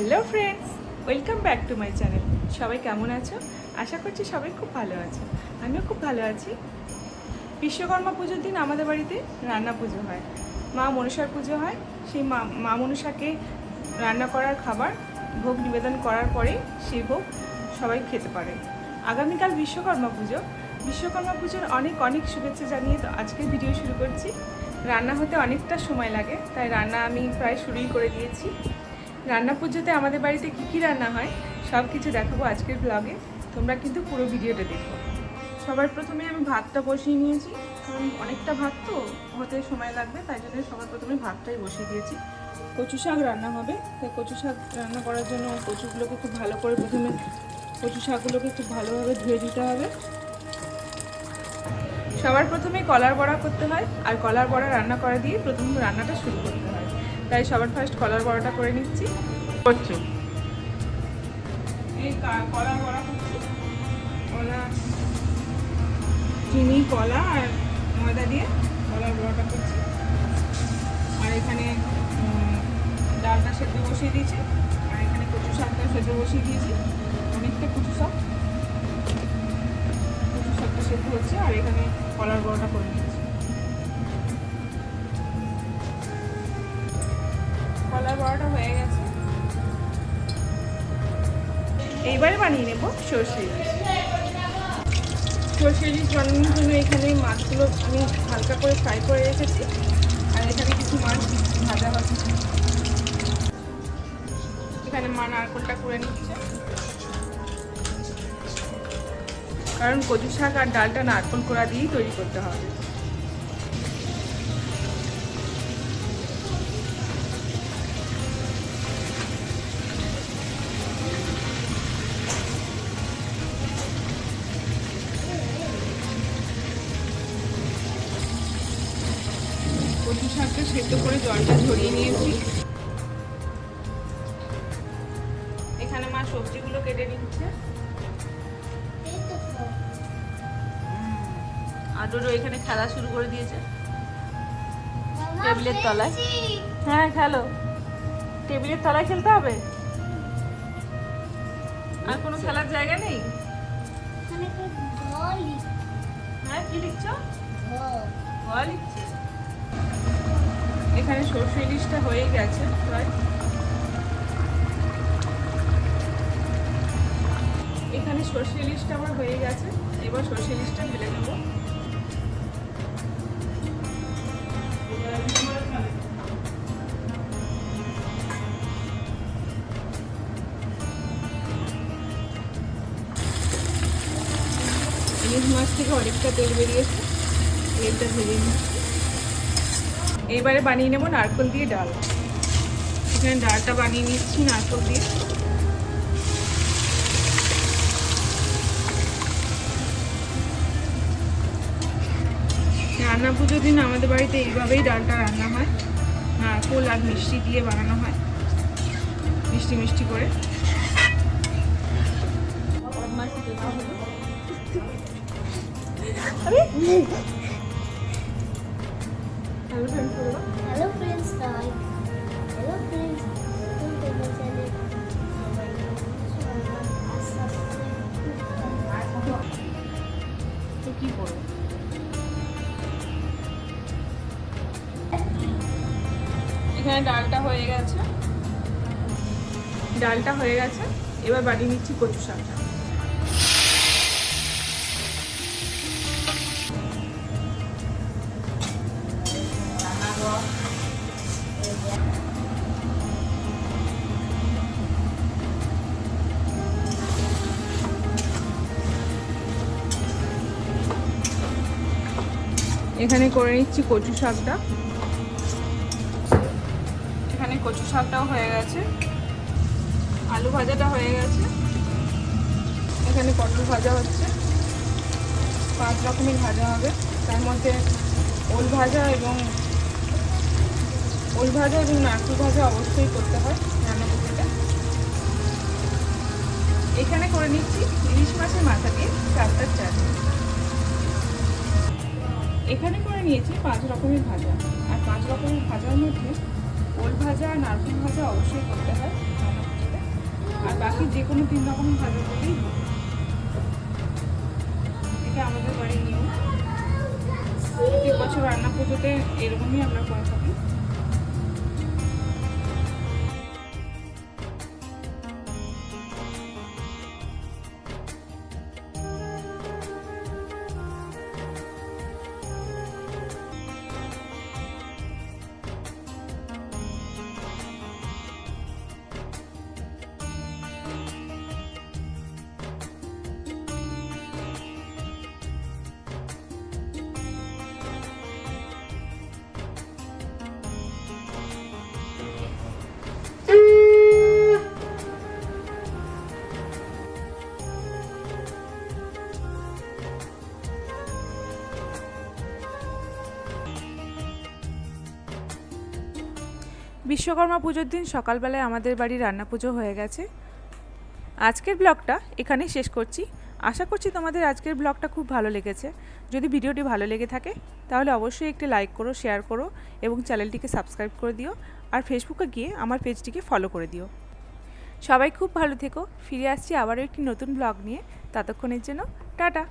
Hello friends, welcome back to my channel. সবাই কেমন আছো? আশা করছি সবাই খুব ভালো আছো। আমিও খুব ভালো আছি। বিশ্বকর্মা পুজোর দিন আমাদের বাড়িতে রান্না পুজো হয়। মা মনসার পুজো হয়। সেই মা মা মনসাকে রান্না করার খাবার, ভোগ নিবেদন করার পরে সেই ভোগ সবাই খেতে পারে। আগামীকাল বিশ্বকর্মা পুজো। বিশ্বকর্মা পুজোর অনেক অনেক শুভেচ্ছা জানিয়ে তো আজকের ভিডিও শুরু করছি। রান্না হতে অনেকটা সময় লাগে, তাই রান্না আমি প্রায় শুরুই করে দিয়েছি। রান্না পুজোতে আমাদের বাড়িতে কী কী রান্না হয়, সব কিছু দেখাবো আজকের ব্লগে তোমরা কিন্তু পুরো ভিডিওটা দেখো। সবার প্রথমে আমি ভাতটা বসিয়ে নিয়েছি, কারণ অনেকটা ভাত তো হতে সময় লাগবে, তাই জন্য সবার প্রথমে ভাতটাই বসিয়ে দিয়েছি। কচু শাক রান্না হবে, তাই কচু শাক রান্না করার জন্য কচুগুলোকে খুব ভালো করে প্রথমে, কচু শাকগুলোকে খুব ভালোভাবে ধুয়ে দিতে হবে। সবার প্রথমে কলার বড়া করতে হয়, আর কলার বড়া রান্না করা দিয়ে প্রথম রান্নাটা শুরু করতে হয়। তাই সবার ফার্স্ট কলার বড়াটা করে নিচ্ছি। করছ। এই কলার বড়া কলা চিনি কলা আর ময়দা দিয়ে কলার বড়াটা করছি। আর এখানে ডালটা সেদ্ধ বসিয়ে দিয়েছি। আর এখানে কচু শাকটা সেদ্ধ বসিয়ে দিয়েছি। অনেকটা কচু শাক। কচু শাকটা সেদ্ধ হচ্ছে। আর এখানে কলার বড়াটা করে বানিয়ে নেব সর্ষে ইলিশ। সর্ষে ইলিশ বানানোর জন্য এখানে মাছগুলো আমি হালকা করে ফ্রাই করে রেখেছি। আর এখানে কিছু মাছ ভাজা হচ্ছে এখানে মা নারকলটা করে নিচ্ছে। কারণ কচু শাক আর ডালটা নারকল করা দিয়েই তৈরি করতে হবে। শাকটা সেদ্ধ করে জলটা ঝরিয়ে নিয়েছি। এখানে মা সবজিগুলো কেটে নিচ্ছে। আদরও এখানে খেলা শুরু করে দিয়েছে। টেবিলের তলায়। হ্যাঁ খেলো। টেবিলের তলায় খেলতে হবে? আর কোনো খেলার জায়গা নেই? সর্ষে ইলিশটা হয়ে গেছে প্রায়। এখানে সর্ষে ইলিশটা আমার হয়ে গেছে। এবার সর্ষে ইলিশটা ঢেলে নেব ইলিশ মাছ থেকে অনেকটা তেল বেরিয়েছে। তেলটা ভেজে নিচ্ছি। এইবারে বানিয়ে নেব নারকল দিয়ে ডাল। এখানে ডালটা বানিয়ে নিচ্ছি, নারকল দিয়ে। রান্না পুজোর দিন আমাদের বাড়িতে এইভাবেই ডালটা রান্না হয়। নারকোল আর মিষ্টি দিয়ে বানানো হয়। মিষ্টি মিষ্টি করে। আরে হ্যালো ফ্রেন্ড বলো to my channel. তো কি করব এখানে ডালটা হয়ে গেছে। ডালটা হয়ে গেছে। এবার বানিয়ে নিচ্ছি কচু শাকটা। এখানে করে নিচ্ছি কচু শাকটা। এখানে কচু শাকটাও হয়ে গেছে। আলু ভাজাটা হয়ে গেছে। এখানে পটল ভাজা হচ্ছে। পাঁচ রকমের ভাজা হবে। তার মধ্যে ওল ভাজা এবং ওল ভাজা এবং নারকেল ভাজা অবশ্যই করতে হয় রান্না করতে এখানে করে নিচ্ছি ইলিশ মাছের মাথা দিয়ে চারটার চাটনি। এখানে করে নিয়েছি পাঁচ রকমের ভাজা। আর পাঁচ রকমের ভাজার মধ্যে ওল ভাজা আর নারকেল ভাজা অবশ্যই করতে হয়। আর বাকি যে কোনো তিন রকমের ভাজা করলেই এটা আমাদের বাড়ির নিয়ম। প্রত্যেক বছর রান্না পুজোতে এরকমই আমরা করে থাকি। বিশ্বকর্মা পুজোর দিন সকালবেলায় আমাদের বাড়ি রান্না পুজো হয়ে গেছে। আজকের ব্লগটা এখানেই শেষ করছি। আশা করছি তোমাদের আজকের ব্লগটা খুব ভালো লেগেছে। যদি ভিডিওটি ভালো লেগে থাকে, তাহলে অবশ্যই একটি লাইক করো, শেয়ার করো এবং চ্যানেলটিকে সাবস্ক্রাইব করে দিও। আর ফেসবুকে গিয়ে আমার পেজটিকে ফলো করে দিও। সবাই খুব ভালো থেকো। ফিরে আসছি আবারও একটি নতুন ব্লগ নিয়ে। ততক্ষণের জন্য টাটা।